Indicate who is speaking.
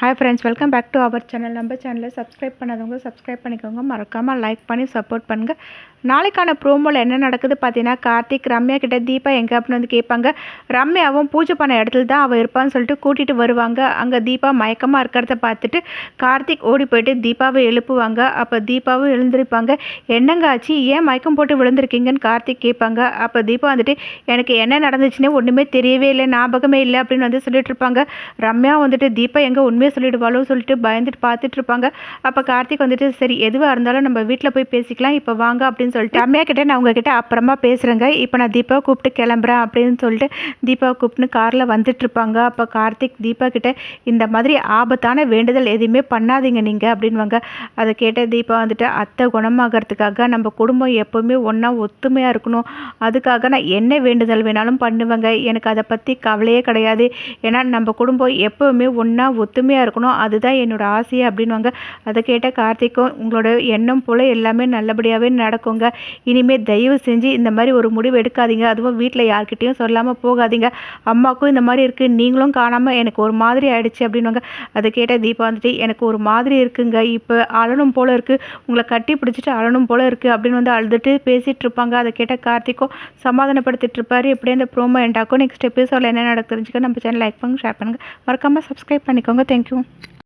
Speaker 1: Hi friends welcome back to our channel நம்ம சேனலை subscribe பண்ணாதவங்க சப்ஸ்கிரைப் பண்ணிக்கோங்க. மறக்காமல் லைக் பண்ணி சப்போர்ட் பண்ணுங்கள் நாளைக்கான ப்ரோமோவில் என்ன நடக்குது பார்த்தீங்கன்னா கார்த்திக் ரம்யா கிட்ட தீபா எங்கே அப்படின்னு வந்து கேட்பாங்க. ரம்யாவும் பூஜை பண்ண இடத்துல தான் அவள் இருப்பான்னு சொல்லிட்டு கூட்டிகிட்டு வருவாங்க. அங்கே தீபா மயக்கமாக இருக்கிறத பார்த்துட்டு கார்த்திக் ஓடி போயிட்டு தீபாவை எழுப்புவாங்க. அப்போ தீபாவும் எழுந்திருப்பாங்க. என்னங்க ஆச்சு ஏன் மயக்கம் போட்டு விழுந்திருக்கீங்கன்னு? கார்த்திக் கேட்பாங்க. அப்போ தீபா வந்துட்டு எனக்கு என்ன நடந்துச்சுன்னே ஒன்றுமே தெரியவே இல்லை ஞாபகமே இல்லை அப்படின்னு வந்து சொல்லிட்டு இருப்பாங்க. ரம்யா வந்துட்டு தீபா எங்கே உண்மையை சொல்லிடுவாளோ சொல்லிட்டு பயந்துட்டு பார்த்துட்டு இருப்பாங்க அப்போ கார்த்திக் வந்துட்டு சரி எதுவாக இருந்தாலும் நம்ம வீட்டில் போய் பேசிக்கலாம். இப்போ வாங்க அப்படின்னு சொல்லிட்டு அம்மையா கிட்டே நான் உங்ககிட்ட அப்புறமா பேசுகிறேங்க இப்போ நான் தீபா கூப்பிட்டு கிளம்புறேன் அப்படின்னு சொல்லிட்டு தீபா கூப்பிட்டுன்னு காரில் வந்துட்டு இருப்பாங்க அப்போ கார்த்திக் தீபா கிட்டே இந்த மாதிரி ஆபத்தான வேண்டுதல் எதுவுமே பண்ணாதீங்க நீங்கள் அப்படின்வாங்க. அதை கேட்ட தீபா வந்துட்டு அத்தை குணமாகறதுக்காக நம்ம குடும்பம் எப்போவுமே ஒன்றா ஒத்துமையாக இருக்கணும். அதுக்காக நான் என்ன வேண்டுதல் வேணாலும் பண்ணுவேங்க. எனக்கு அதை பற்றி கவலையே கிடையாது. ஏன்னா நம்ம குடும்பம் எப்போவுமே ஒன்றா ஒத்துமையாக இருக்கணும் அதுதான் என்னோட ஆசை அப்படின்வாங்க அதை கேட்டால் கார்த்திக்கும் உங்களோட எண்ணம் போல் எல்லாமே நல்லபடியாகவே நடக்குங்க. இனிமேல் தயவு செஞ்சு இந்த மாதிரி ஒரு முடிவு எடுக்காதீங்க. அதுவும் வீட்டில் யார்கிட்டயும் சொல்லாமல் போகாதீங்க. அம்மாவுக்கும் இந்த மாதிரி இருக்குது நீங்களும் காணாமல் எனக்கு ஒரு மாதிரி ஆயிடுச்சு அப்படின்வாங்க அதை கேட்டால் தீபா வந்துட்டு எனக்கு ஒரு மாதிரி இருக்குங்க. இப்போ அழணும் போல் இருக்குது உங்களை கட்டி பிடிச்சிட்டு அழணும் போல் இருக்குது அப்படின்னு வந்து அழுதுட்டு பேசிகிட்டு இருப்பாங்க. அதை கேட்டால் கார்த்திக்கும் சமாதானப்படுத்திட்டு இருப்பார். எப்படியே அந்த ப்ரோமோ எண்டாக்கும் நெக்ஸ்ட் எபிசோடில் என்ன நடக்குதுன்னு நம்ம சேனல் லைக் பண்ணுங்க ஷேர் பண்ணுங்கள் மறக்காமல் சப்ஸ்கிரைப் பண்ணிக்கோங்க. தேங்க்யூ 中。